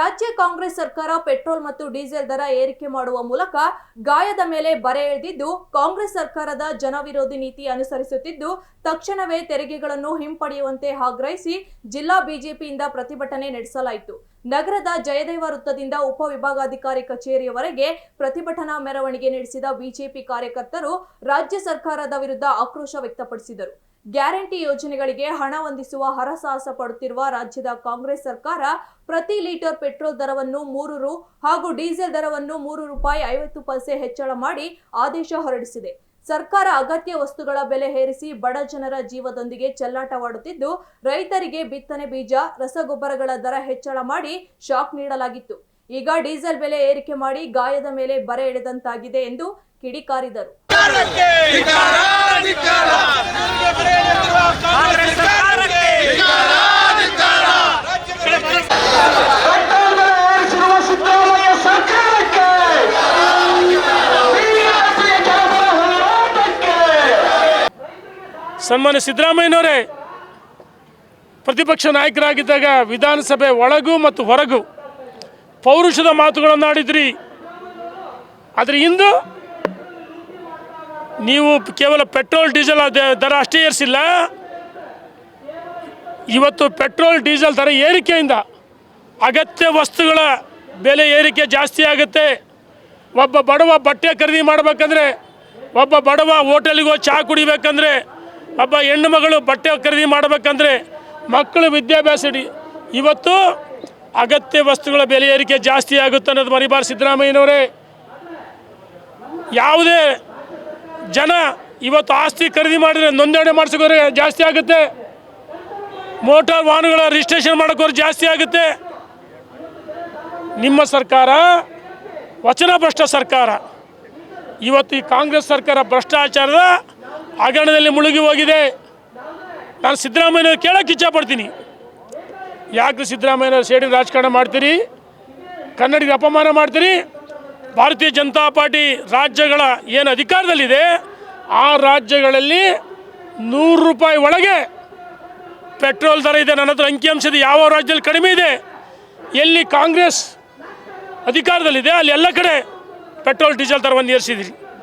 ರಾಜ್ಯ ಕಾಂಗ್ರೆಸ್ ಸರ್ಕಾರ ಪೆಟ್ರೋಲ್ ಮತ್ತು ಡೀಸೆಲ್ ದರ ಏರಿಕೆ ಮಾಡುವ ಮೂಲಕ ಗಾಯದ ಮೇಲೆ ಬರೆ ಎಳೆದಿದ್ದು, ಕಾಂಗ್ರೆಸ್ ಸರ್ಕಾರದ ಜನವಿರೋಧಿ ನೀತಿ ಅನುಸರಿಸುತ್ತಿದ್ದು, ತಕ್ಷಣವೇ ತೆರಿಗೆಗಳನ್ನು ಹಿಂಪಡೆಯುವಂತೆ ಆಗ್ರಹಿಸಿ ಜಿಲ್ಲಾ ಬಿಜೆಪಿಯಿಂದ ಪ್ರತಿಭಟನೆ ನಡೆಸಲಾಯಿತು. ನಗರದ ಜಯದೇವ ವೃತ್ತದಿಂದ ಉಪವಿಭಾಗಾಧಿಕಾರಿ ಕಚೇರಿಯವರೆಗೆ ಪ್ರತಿಭಟನಾ ಮೆರವಣಿಗೆ ನಡೆಸಿದ ಬಿಜೆಪಿ ಕಾರ್ಯಕರ್ತರು ರಾಜ್ಯ ಸರ್ಕಾರದ ವಿರುದ್ಧ ಆಕ್ರೋಶ ವ್ಯಕ್ತಪಡಿಸಿದರು. ಗ್ಯಾರಂಟಿ ಯೋಜನೆಗಳಿಗೆ ಹಣ ಹೊಂದಿಸುವ ಹರಸಾಹಸ ಪಡುತ್ತಿರುವ ರಾಜ್ಯದ ಕಾಂಗ್ರೆಸ್ ಸರ್ಕಾರ ಪ್ರತಿ ಲೀಟರ್ ಪೆಟ್ರೋಲ್ ದರವನ್ನು ಮೂರು ರು ಹಾಗೂ ಡೀಸೆಲ್ ದರವನ್ನು ಮೂರು ರೂಪಾಯಿ ಐವತ್ತು ಪೈಸೆ ಹೆಚ್ಚಳ ಮಾಡಿ ಆದೇಶ ಹೊರಡಿಸಿದೆ. ಸರ್ಕಾರ ಅಗತ್ಯ ವಸ್ತುಗಳ ಬೆಲೆ ಏರಿಸಿ ಬಡ ಜನರ ಜೀವದೊಂದಿಗೆ ಚೆಲ್ಲಾಟವಾಡುತ್ತಿದ್ದು, ರೈತರಿಗೆ ಬಿತ್ತನೆ ಬೀಜ, ರಸಗೊಬ್ಬರಗಳ ದರ ಹೆಚ್ಚಳ ಮಾಡಿ ಶಾಕ್ ನೀಡಲಾಗಿತ್ತು. ಈಗ ಡೀಸೆಲ್ ಬೆಲೆ ಏರಿಕೆ ಮಾಡಿ ಗಾಯದ ಮೇಲೆ ಬರೆ ಎಳೆದಂತಾಗಿದೆ ಎಂದು ಕಿಡಿಕಾರಿದರು. ಸನ್ಮಾನ್ಯ ಸಿದ್ದರಾಮಯ್ಯನವರೇ, ಪ್ರತಿಪಕ್ಷ ನಾಯಕರಾಗಿದ್ದಾಗ ವಿಧಾನಸಭೆ ಒಳಗೂ ಮತ್ತು ಹೊರಗೂ ಪೌರುಷದ ಮಾತುಗಳನ್ನು ಆಡಿದ್ರಿ. ಆದರೆ ಇಂದು ನೀವು ಕೇವಲ ಪೆಟ್ರೋಲ್, ಡೀಸೆಲ್ ದರ ಅಷ್ಟೇ ಏರಿಸಿಲ್ಲ. ಇವತ್ತು ಪೆಟ್ರೋಲ್, ಡೀಸೆಲ್ ದರ ಏರಿಕೆಯಿಂದ ಅಗತ್ಯ ವಸ್ತುಗಳ ಬೆಲೆ ಏರಿಕೆ ಜಾಸ್ತಿ ಆಗುತ್ತೆ. ಒಬ್ಬ ಬಡವ ಬಟ್ಟೆ ಖರೀದಿ ಮಾಡಬೇಕಂದ್ರೆ, ಒಬ್ಬ ಬಡವ ಹೋಟೆಲಿಗೆ ಚಹಾ ಕುಡಿಬೇಕಂದ್ರೆ ಒಬ್ಬ ಹೆಣ್ಣು ಮಗಳು ಬಟ್ಟೆ ಖರೀದಿ ಮಾಡಬೇಕಂದ್ರೆ ಮಕ್ಕಳು ವಿದ್ಯಾಭ್ಯಾಸ ಇಡಿ. ಇವತ್ತು ಅಗತ್ಯ ವಸ್ತುಗಳ ಬೆಲೆ ಏರಿಕೆ ಜಾಸ್ತಿ ಆಗುತ್ತೆ ಅನ್ನೋದು ಮರಿಬಾರ್ ಸಿದ್ದರಾಮಯ್ಯನವರೇ. ಯಾವುದೇ ಜನ ಇವತ್ತು ಆಸ್ತಿ ಖರೀದಿ ಮಾಡಿದ್ರೆ ನೋಂದಣಿ ಮಾಡಿಸೋದ್ರೆ ಜಾಸ್ತಿ ಆಗುತ್ತೆ. ಮೋಟಾರ್ ವಾಹನಗಳ ರಿಜಿಸ್ಟ್ರೇಷನ್ ಮಾಡೋಕೋರು ಜಾಸ್ತಿ ಆಗುತ್ತೆ. ನಿಮ್ಮ ಸರ್ಕಾರ ವಚನ ಭ್ರಷ್ಟ ಸರ್ಕಾರ. ಇವತ್ತು ಈ ಕಾಂಗ್ರೆಸ್ ಸರ್ಕಾರ ಭ್ರಷ್ಟಾಚಾರದ ಹಗರಣದಲ್ಲಿ ಮುಳುಗಿ ಹೋಗಿದೆ. ನಾನು ಸಿದ್ದರಾಮಯ್ಯ ಕೇಳೋಕ್ಕೆ ಇಚ್ಛಪಡ್ತೀನಿ. ಯಾಕೆ ಸಿದ್ದರಾಮಯ್ಯ ಸೇಡಿ ರಾಜಕಾರಣ ಮಾಡ್ತೀರಿ? ಕನ್ನಡಿಗರ ಅಪಮಾನ ಮಾಡ್ತೀರಿ? ಭಾರತೀಯ ಜನತಾ ಪಾರ್ಟಿ ರಾಜ್ಯಗಳ ಏನು ಅಧಿಕಾರದಲ್ಲಿದೆ? ಆ ರಾಜ್ಯಗಳಲ್ಲಿ ನೂರು ರೂಪಾಯಿ ಒಳಗೆ ಪೆಟ್ರೋಲ್ ದರ ಇದೆ. ನನ್ನ ಹತ್ರ ಅಂಕಿಅಂಶದ ಯಾವ ರಾಜ್ಯದಲ್ಲಿ ಕಡಿಮೆ ಇದೆ? ಎಲ್ಲಿ ಕಾಂಗ್ರೆಸ್ ಅಧಿಕಾರದಲ್ಲಿದೆ? ಅಲ್ಲಿ ಎಲ್ಲ ಕಡೆ ಪೆಟ್ರೋಲ್, ಡೀಸೆಲ್ ದರವನ್ನು ಏರಿಸಿದಿರಿ